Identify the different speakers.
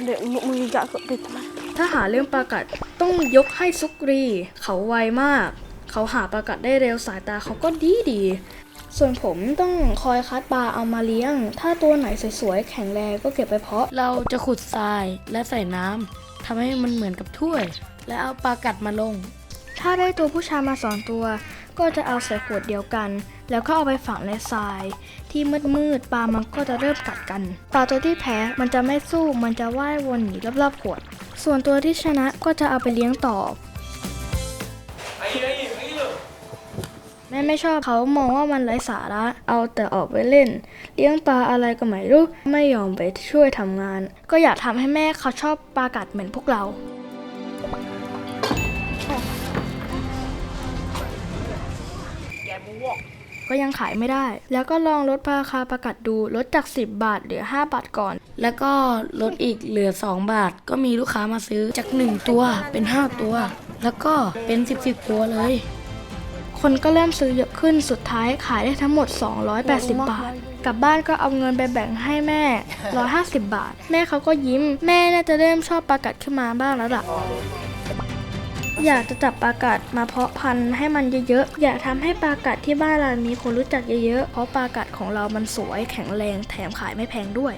Speaker 1: Để một mình dạ cỡ thịt mà
Speaker 2: ถ้าหาเรื่องปลากัดต้องยกให้ซุกรี เขาไวมาก เขาหาปลากัดได้เร็วสายตาเขาก็ดีดี ส่วนผมต้องคอยคัดปลาเอามาเลี้ยง ถ้าตัวไหนสวยๆแข็งแรงก็เก็บไปเพาะ
Speaker 3: เราจะขุดทรายและใส่น้ำทำให้มันเหมือนกับถ้วย และเอาปลากัดมาลง
Speaker 2: ถ้าได้ตัวผู้ชายมาสองตัว ก็จะเอาใส่ขวดเดียวกัน แล้วก็เอาไปฝังในทราย ที่มืดๆปลามันก็จะเริ่มกัดกันปลาตัวที่แพ้มันจะไม่สู้มันจะว่ายวนหนีรอบๆขวด ส่วนตัวที่ชนะก็จะเอาไปเลี้ยงต่อแม่ไม่ชอบเขามองว่ามันไร้สาระ เอาแต่ออกไปเล่น เลี้ยงปลาอะไรก็ไม่รู้ ไม่ยอมไปช่วยทำงาน ก็อยากทำให้แม่เขาชอบปลากัดเหมือนพวกเรา ก็ยังขายไม่ได้ แล้วก็ลองลดราคาประกัดดูลดจาก 10 บาทเหลือ 5 บาทก่อน
Speaker 3: แล้วก็ลดอีกเหลือ 2 บาท ก็มีลูกค้ามาซื้อจาก 1 ตัวเป็น 5 ตัว แล้วก็เป็น 10 10ตัวเลย
Speaker 2: คนก็เริ่มซื้อเยอะขึ้นสุดท้ายขายได้ทั้งหมด 280 บาท กลับบ้านก็เอาเงินไปแบ่งให้แม่ 150 บาท แม่เขาก็ยิ้ม แม่น่าจะเริ่มชอบปลากัดขึ้นมาบ้างแล้วล่ะ อยากจะจับปลากัดมาเพาะพันธุ์ให้มันเยอะๆ อยากทำให้ปลากัดที่บ้านเรามีคนรู้จักเยอะๆ เพราะปลากัดของเรามันสวยแข็งแรงแถมขายไม่แพงด้วย